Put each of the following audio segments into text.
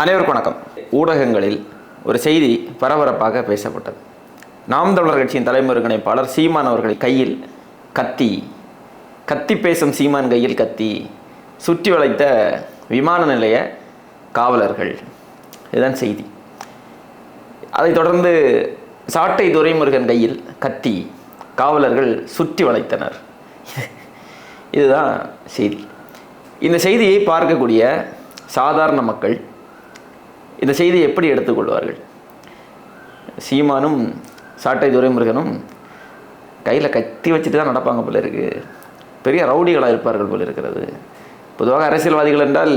அனைவருக்கும் வணக்கம். ஊடகங்களில் ஒரு செய்தி பரபரப்பாக பேசப்பட்டது. நாம் தமிழர் கட்சியின் தலைமை ஒருங்கிணைப்பாளர் சீமான் அவர்கள் கையில் கத்தி கத்தி பேசும் சீமான் கையில் கத்தி சுற்றி வளைத்த விமான நிலைய காவலர்கள். இதுதான் செய்தி. அதைத் தொடர்ந்து சாட்டை துரைமுருகன் கையில் கத்தி காவலர்கள் சுற்றி வளைத்தனர். இதுதான் செய்தி. இந்த செய்தியை பார்க்கக்கூடிய சாதாரண மக்கள் இந்த செய்தியை எப்படி எடுத்துக்கொள்வார்கள்? சீமானும் சாட்டை துரைமுருகனும் கையில் கத்தி வச்சுட்டு தான் நடப்பாங்க போல இருக்கு. பெரிய ரவுடிகளாக இருப்பார்கள் போல இருக்கிறது. பொதுவாக அரசியல்வாதிகள் என்றால்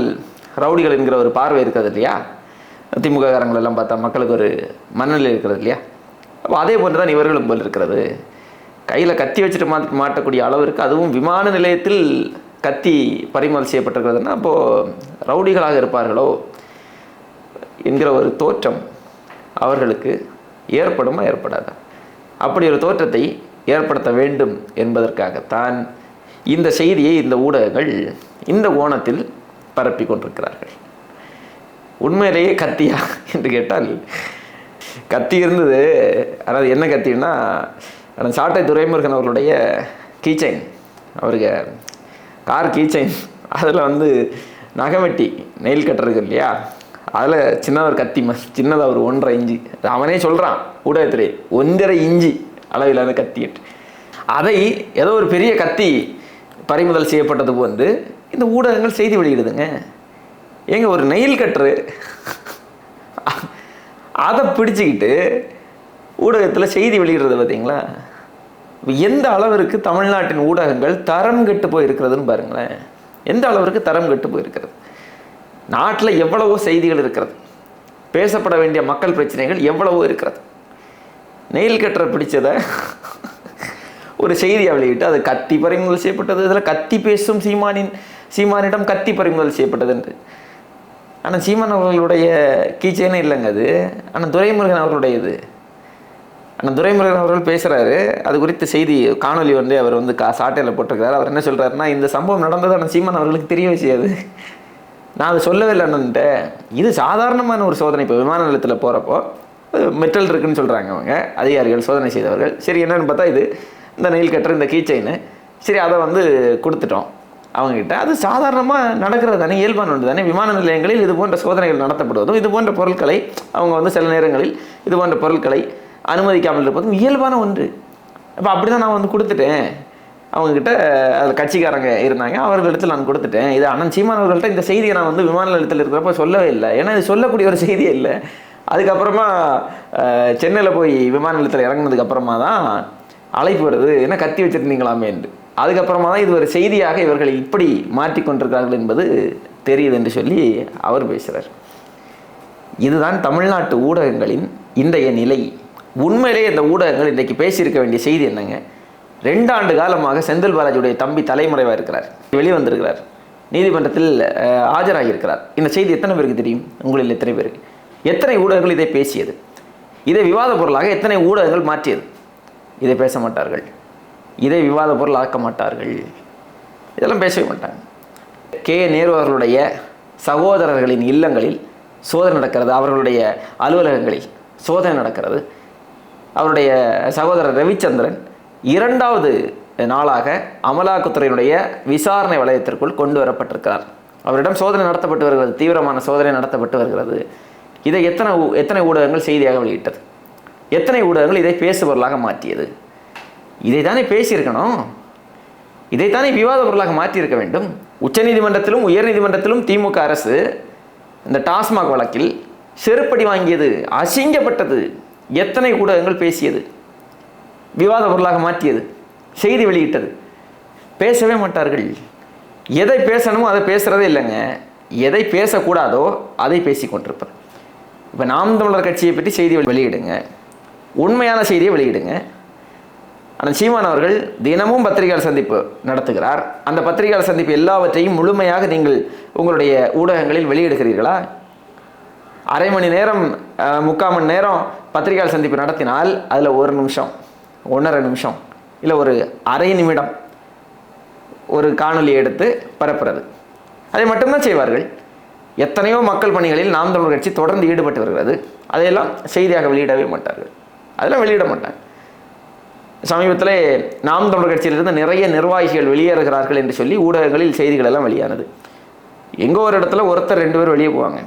ரவுடிகள் என்கிற ஒரு பார்வை இருக்கிறது இல்லையா? திமுக காரங்கள் எல்லாம் பார்த்தா மக்களுக்கு ஒரு மனநிலை இருக்கிறது இல்லையா? அப்போ அதே போன்று தான் இவர்களும் போல் இருக்கிறது. கையில் கத்தி வச்சுட்டு மா மாட்டக்கூடிய அளவிற்கு அதுவும் விமான நிலையத்தில் கத்தி பறிமுதல் செய்யப்பட்டிருக்கிறதுனா அப்போது ரவுடிகளாக இருப்பார்களோ? என்கிற ஒரு தோற்றம் அவர்களுக்கு ஏற்படுமா ஏற்படாதா? அப்படி ஒரு தோற்றத்தை ஏற்படுத்த வேண்டும் என்பதற்காகத்தான் இந்த செய்தியை இந்த ஊடகங்கள் இந்த கோணத்தில் பரப்பி கொண்டிருக்கிறார்கள். உண்மையிலேயே கத்தியா என்று கேட்டால் கத்தி இருந்தது அதாவது என்ன கத்தின்னா அந்த சாட்டை துரைமுருகன் அவர்களுடைய கீச்சைன். அவருக்கு கார் கீச்சைன். அதில் வந்து நகவெட்டி நெயில் கட்டுறது இல்லையா? அதில் சின்னதாக ஒரு கத்தி மஸ் சின்னதாக ஒரு ஒன்றரை இஞ்சி. அவனே சொல்கிறான் ஊடகத்திலே ஒன்றரை இஞ்சி அளவிலான கத்திட்டு அதை ஏதோ ஒரு பெரிய கத்தி பறிமுதல் செய்யப்பட்டதுக்கு வந்து இந்த ஊடகங்கள் செய்தி வெளியிடுதுங்க. ஏங்க ஒரு நெயில் கட்டுரு அதை பிடிச்சிக்கிட்டு ஊடகத்தில் செய்தி வெளியிடுறது பார்த்தீங்களா? எந்த அளவிற்கு தமிழ்நாட்டின் ஊடகங்கள் தரம் கெட்டு போயிருக்கிறதுன்னு பாருங்களேன். எந்த அளவிற்கு தரம் கெட்டு போயிருக்கிறது? நாட்டில் எவ்வளவோ செய்திகள் இருக்கிறது. பேசப்பட வேண்டிய மக்கள் பிரச்சனைகள் எவ்வளவோ இருக்கிறது. நெயில் கட்டுற பிடிச்சதை ஒரு செய்தியை வெளியிட்டு அது கத்தி பறிமுதல் செய்யப்பட்டது. இதில் கத்தி பேசும் சீமானின் சீமானிடம் கத்தி பறிமுதல் செய்யப்பட்டது என்று. ஆனால் சீமான் அவர்களுடைய கீச்சேனே இல்லைங்க அது. ஆனால் துரைமுருகன் அவர்களுடையது. ஆனால் துரைமுருகன் அவர்கள் பேசுகிறாரு அது குறித்த செய்தி காணொலி வந்து அவர் வந்து கா சாட்டையில் போட்டிருக்கிறார். அவர் என்ன சொல்கிறாருன்னா இந்த சம்பவம் நடந்தது ஆனால் சீமான் அவர்களுக்கு தெரியவே செய்யாது. நான் அதை சொல்லவே இல்லை அண்ணன்ட்ட. இது சாதாரணமான ஒரு சோதனை இப்போ விமான நிலையத்தில் போகிறப்போ மெட்டல் இருக்குன்னு சொல்கிறாங்க அவங்க அதிகாரிகள் சோதனை செய்தவர்கள். சரி என்னென்னு பார்த்தா இது இந்த நெயில் கட்டுற இந்த கீச்சைன்னு சரி அதை வந்து கொடுத்துட்டோம் அவங்ககிட்ட. அது சாதாரணமாக நடக்கிறது தானே இயல்பான ஒன்று தானே. விமான நிலையங்களில் இது போன்ற சோதனைகள் நடத்தப்படுவதும் இது போன்ற பொருட்களை அவங்க வந்து சில நேரங்களில் இது போன்ற பொருட்களை அனுமதிக்காமல் இருப்பதும் இயல்பான ஒன்று. அப்போ அப்படி தான் நான் வந்து கொடுத்துட்டேன். அவங்கக்கிட்ட அதில் கட்சிக்காரங்க இருந்தாங்க. அவர்களிடத்தில் நான் கொடுத்துட்டேன். இது அண்ணன் சீமான் அவர்கள்ட்ட இந்த செய்தியை நான் வந்து விமான நிலையத்தில் இருக்கிறப்ப சொல்லவே இல்லை. ஏன்னா இது சொல்லக்கூடிய ஒரு செய்தியே இல்லை. அதுக்கப்புறமா சென்னையில் போய் விமான நிலையத்தில் இறங்குனதுக்கு அப்புறமா தான் அழைப்பு வருது. என்ன கத்தி வச்சுருந்தீங்களாமே? என்று. அதுக்கப்புறமா தான் இது ஒரு செய்தியாக இவர்கள் இப்படி மாற்றிக்கொண்டிருக்கிறார்கள் என்பது தெரியுது என்று சொல்லி அவர் பேசுகிறார் இதுதான் தமிழ்நாட்டு ஊடகங்களின் இன்றைய நிலை. உண்மையிலேயே இந்த ஊடகங்கள் இன்றைக்கு பேசியிருக்க வேண்டிய செய்தி என்னங்க? ரெண்டு ஆண்டு காலமாக செந்தில் பாலாஜியுடைய தம்பி தலைமுறைவாக இருக்கிறார். வெளிவந்திருக்கிறார். நீதிமன்றத்தில் அஹ், ஆஜராகியிருக்கிறார். இந்த செய்தி எத்தனை பேருக்கு தெரியும்? உங்களில் எத்தனை பேருக்கு? எத்தனை ஊடகங்கள் இதை பேசியது? இதை விவாத பொருளாக எத்தனை ஊடகங்கள் மாற்றியது? இதை பேச மாட்டார்கள். இதை விவாத பொருள் ஆக்க மாட்டார்கள். இதெல்லாம் பேசவே மாட்டாங்க. கே. நேரு அவர்களுடைய சகோதரர்களின் இல்லங்களில் சோதனை நடக்கிறது. அவர்களுடைய அலுவலகங்களில் சோதனை நடக்கிறது. அவருடைய சகோதரர் ரவிச்சந்திரன் இரண்டாவது நாளாக அமலாக்கத்துறையினுடைய விசாரணை வளையத்திற்குள் கொண்டு வரப்பட்டிருக்கிறார். அவரிடம் சோதனை நடத்தப்பட்டு வருகிறது தீவிரமான சோதனை நடத்தப்பட்டு வருகிறது. இதை எத்தனை ஊ- எத்தனை ஊடகங்கள் செய்தியாக வெளியிட்டது? எத்தனை ஊடகங்கள் இதை பேசுபொருளாக மாற்றியது? இதைத்தானே பேசியிருக்கணும்? இதைத்தானே விவாத பொருளாக மாற்றியிருக்க வேண்டும்? உச்சநீதிமன்றத்திலும் உயர்நீதிமன்றத்திலும் திமுக அரசு இந்த டாஸ்மாக் வழக்கில் செருப்படி வாங்கியது அசிங்கப்பட்டது. எத்தனை ஊடகங்கள் பேசியது? விவாத பொருளாக மாற்றியது. செய்தி வெளியிட்டது. பேசவே மாட்டார்கள். எதை பேசணுமோ அதை பேசுகிறதே இல்லைங்க. எதை பேசக்கூடாதோ அதை பேசி கொண்டிருப்பது. இப்போ நாம் தமிழர் கட்சியை பற்றி செய்தி வெளியிடுங்க. உண்மையான செய்தியை வெளியிடுங்க. ஆனால் சீமான் அவர்கள் தினமும் பத்திரிகையாளர் சந்திப்பு நடத்துகிறார். அந்த பத்திரிகையாளர் சந்திப்பு எல்லாவற்றையும் முழுமையாக நீங்கள் உங்களுடைய ஊடகங்களில் வெளியிடுகிறீர்களா? அரை மணி நேரம் முக்கால் மணி நேரம் பத்திரிகையாளர் சந்திப்பு நடத்தினால் அதில் ஒரு நிமிஷம். ஒன்றரை நிமிஷம் இல்லை ஒரு அரை நிமிடம் ஒரு காணொலி எடுத்து பரப்புறது. அதை மட்டும்தான் செய்வார்கள். எத்தனையோ மக்கள் பணிகளில் நாம் தமிழர் கட்சி தொடர்ந்து ஈடுபட்டு வருகிறது. அதையெல்லாம் செய்தியாக வெளியிடவே மாட்டார்கள். அதெல்லாம் வெளியிட மாட்டாங்க. சமீபத்தில் நாம் தமிழர் கட்சியிலிருந்து நிறைய நிர்வாகிகள் வெளியேறுகிறார்கள் என்று சொல்லி ஊடகங்களில் செய்திகள் எல்லாம் வெளியானது. எங்கோ ஒரு இடத்துல ஒருத்தர் ரெண்டு பேர் வெளியே போவாங்க.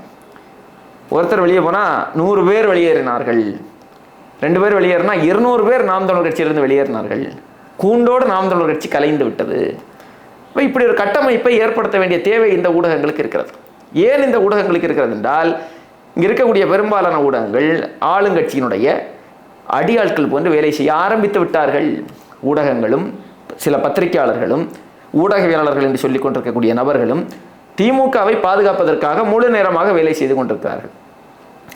ஒருத்தர் வெளியே போனால் நூறு பேர் வெளியேறினார்கள். ரெண்டு பேர் வெளியேறினா இருநூறு பேர் நாம் தமிழர் கட்சியிலிருந்து வெளியேறினார்கள். கூண்டோடு நாம் தமிழர் கட்சி கலைந்து விட்டது. இப்போ இப்படி ஒரு கட்டமைப்பை ஏற்படுத்த வேண்டிய தேவை இந்த ஊடகங்களுக்கு இருக்கிறது. ஏன் இந்த ஊடகங்களுக்கு இருக்கிறது என்றால் இங்கே இருக்கக்கூடிய பெரும்பாலான ஊடகங்கள் ஆளுங்கட்சியினுடைய அடியாட்கள் போன்று வேலை செய்ய ஆரம்பித்து விட்டார்கள். ஊடகங்களும் சில பத்திரிகையாளர்களும் ஊடகவியலாளர்கள் என்று சொல்லிக் கொண்டிருக்கக்கூடிய நபர்களும் திமுகவை பாதுகாப்பதற்காக முழு நேரமாக வேலை செய்து கொண்டிருக்கிறார்கள்.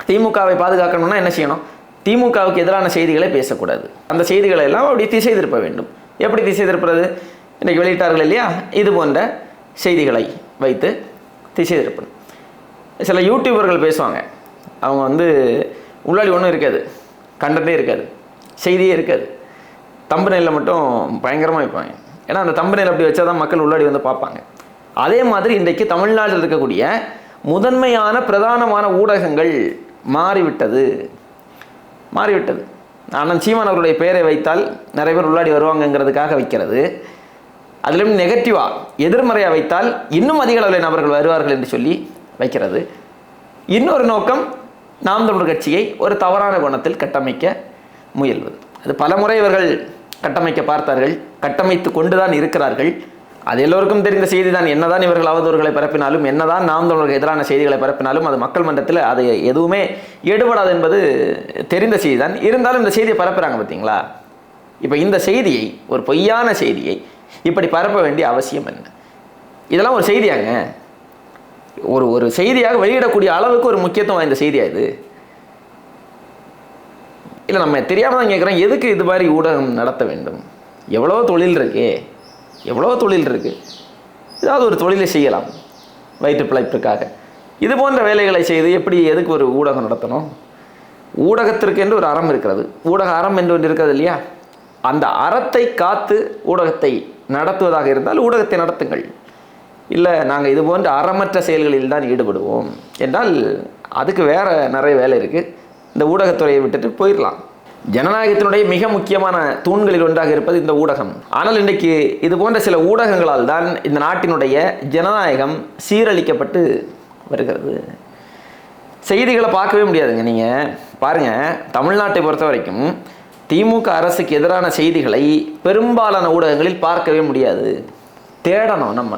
திமுகவை பாதுகாக்கணும்னா என்ன செய்யணும்? திமுகவுக்கு எதிரான செய்திகளை பேசக்கூடாது. அந்த செய்திகளை எல்லாம் அப்படி திசை திருப்ப வேண்டும். எப்படி திசை திருப்புறது? இன்னைக்கு வெளியிட்டார்கள் இல்லையா? இது போன்ற செய்திகளை வைத்து திசை திருப்பணும். சில யூடியூபர்கள் பேசுவாங்க. அவங்க வந்து உள்ளாடி ஒன்றும் இருக்காது. கண்டனே இருக்காது. செய்தியே இருக்காது. தம்பு தம்பனையில் மட்டும் பயங்கரமாக வைப்பாங்க. ஏன்னா அந்த தம்பனையில் அப்படி வச்சா தான் மக்கள் உள்ளாடி வந்து பார்ப்பாங்க. அதே மாதிரி இன்றைக்கு தமிழ்நாட்டில் இருக்கக்கூடிய முதன்மையான பிரதானமான ஊடகங்கள் மாறிவிட்டது. மாறிவிட்டது. ஆனால் சீமான் அவருடைய பெயரை வைத்தால் நிறைய பேர் உள்ளாடி வருவாங்கங்கிறதுக்காக வைக்கிறது. அதிலும் நெகட்டிவாக எதிர்மறையாக வைத்தால் இன்னும் அதிக அளவில் நபர்கள் வருவார்கள் என்று சொல்லி வைக்கிறது. இன்னொரு நோக்கம் நாம் தமிழர் கட்சியை ஒரு தவறான குணத்தில் கட்டமைக்க முயல்வது. அது பலமுறை இவர்கள் கட்டமைக்க பார்த்தார்கள் கட்டமைத்து கொண்டுதான் இருக்கிறார்கள். அது எல்லோருக்கும் தெரிந்த செய்தி தான் என்னதான் இவர்கள் அவதூறுகளை பரப்பினாலும் என்னதான் நாம் தமிழர்களுக்கு எதிரான செய்திகளை பரப்பினாலும் அது மக்கள் மன்றத்தில் அது எதுவுமே எடுபடாது என்பது தெரிந்த செய்தி தான் இருந்தாலும் இந்த செய்தியை பரப்புகிறாங்க பார்த்தீங்களா? இப்போ இந்த செய்தியை ஒரு பொய்யான செய்தியை இப்படி பரப்ப வேண்டிய அவசியம் என்ன? இதெல்லாம் ஒரு செய்தியாங்க ஒரு ஒரு செய்தியாக வெளியிடக்கூடிய அளவுக்கு ஒரு முக்கியத்துவம் வாய்ந்த செய்தியா இது? இல்லை நம்ம தெரியாமல் தான் கேட்குறோம் எதுக்கு இது மாதிரி ஊடகம் நடத்த வேண்டும்? எவ்வளோ தொழில் இருக்கே. எவ்வளோ தொழில் இருக்குது ஏதாவது ஒரு தொழிலை செய்யலாம். வயிற்று பிழைப்பிற்காக இது போன்ற வேலைகளை செய்து எப்படி எதுக்கு ஒரு ஊடகம் நடத்தணும்? ஊடகத்திற்கு என்று ஒரு அறம் இருக்கிறது. ஊடக அறம் என்று ஒன்று இருக்கிறது இல்லையா? அந்த அறத்தை காத்து ஊடகத்தை நடத்துவதாக இருந்தால் ஊடகத்தை நடத்துங்கள். இல்லை நாங்கள் இது போன்ற அறமற்ற செயல்களில் தான் ஈடுபடுவோம். என்றால் அதுக்கு வேற நிறைய வேலை இருக்குது இந்த ஊடகத்துறையை விட்டுட்டு போயிடலாம். ஜனநாயகத்தினுடைய மிக முக்கியமான தூண்களில் ஒன்றாக இருப்பது இந்த ஊடகம். ஆனால் இன்றைக்கு இது போன்ற சில ஊடகங்களால் தான் இந்த நாட்டினுடைய ஜனநாயகம் சீரழிக்கப்பட்டு வருகிறது. செய்திகளை பார்க்கவே முடியாதுங்க நீங்கள் பாருங்கள் தமிழ்நாட்டை பொறுத்த வரைக்கும் திமுக அரசுக்கு எதிரான செய்திகளை பெரும்பாலான ஊடகங்களில் பார்க்கவே முடியாது. தேடணும் நம்ம.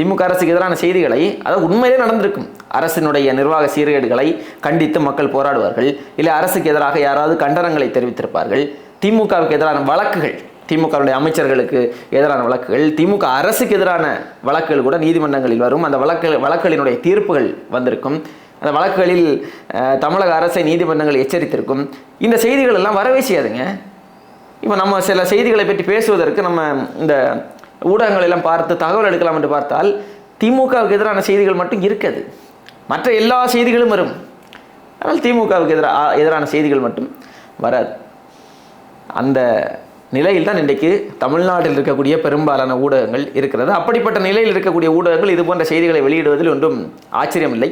திமுக அரசுக்கு எதிரான செய்திகளை அதாவது உண்மையிலே நடந்திருக்கும் அரசினுடைய நிர்வாக சீர்கேடுகளை கண்டித்து மக்கள் போராடுவார்கள் இல்லை அரசுக்கு எதிராக யாராவது கண்டனங்களை தெரிவித்திருப்பார்கள் திமுகவுக்கு எதிரான வழக்குகள் திமுகவுடைய அமைச்சர்களுக்கு எதிரான வழக்குகள் திமுக அரசுக்கு எதிரான வழக்குகள் கூட நீதிமன்றங்களில் வரும் அந்த வழக்கு வழக்குகளினுடைய தீர்ப்புகள் வந்திருக்கும் அந்த வழக்குகளில் தமிழக அரசை நீதிமன்றங்கள் எச்சரித்திருக்கும் இந்த செய்திகள் எல்லாம் வரவே செய்யாதுங்க. இப்போ நம்ம சில செய்திகளை பற்றி பேசுவதற்கு நம்ம இந்த ஊடகங்கள் எல்லாம் பார்த்து தகவல் எடுக்கலாம் என்று பார்த்தால் திமுகவுக்கு எதிரான செய்திகள் மட்டும் இருக்காது மற்ற எல்லா செய்திகளும் வரும். ஆனால் திமுகவுக்கு எதிராக எதிரான செய்திகள் மட்டும் வராது. அந்த நிலையில் தான் இன்றைக்கு தமிழ்நாட்டில் இருக்கக்கூடிய பெரும்பாலான ஊடகங்கள் இருக்கிறது. அப்படிப்பட்ட நிலையில் இருக்கக்கூடிய ஊடகங்கள் இது போன்ற செய்திகளை வெளியிடுவதில் ஒன்றும் ஆச்சரியமில்லை.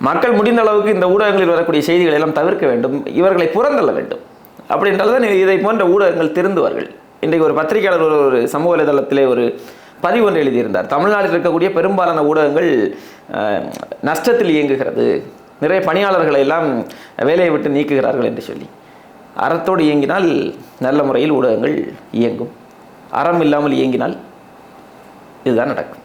மக்கள் முடிந்த அளவுக்கு இந்த ஊடகங்களில் வரக்கூடிய செய்திகளை எல்லாம் தவிர்க்க வேண்டும். இவர்களை புறந்தள்ள வேண்டும். அப்படின்றால்தான் இதை போன்ற ஊடகங்கள் திருந்துவார்கள். இன்றைக்கு ஒரு பத்திரிகையாளர் ஒரு ஒரு சமூக வலைதளத்திலே ஒரு பதிவு ஒன்று எழுதியிருந்தார். தமிழ்நாட்டில் இருக்கக்கூடிய பெரும்பாலான ஊடகங்கள் நஷ்டத்தில் இயங்குகிறது. நிறைய பணியாளர்களை எல்லாம் வேலையை விட்டு நீக்குகிறார்கள் என்று சொல்லி. அறத்தோடு இயங்கினால் நல்ல முறையில் ஊடகங்கள் இயங்கும். அறம் இல்லாமல் இயங்கினால் இதுதான் நடக்கும்.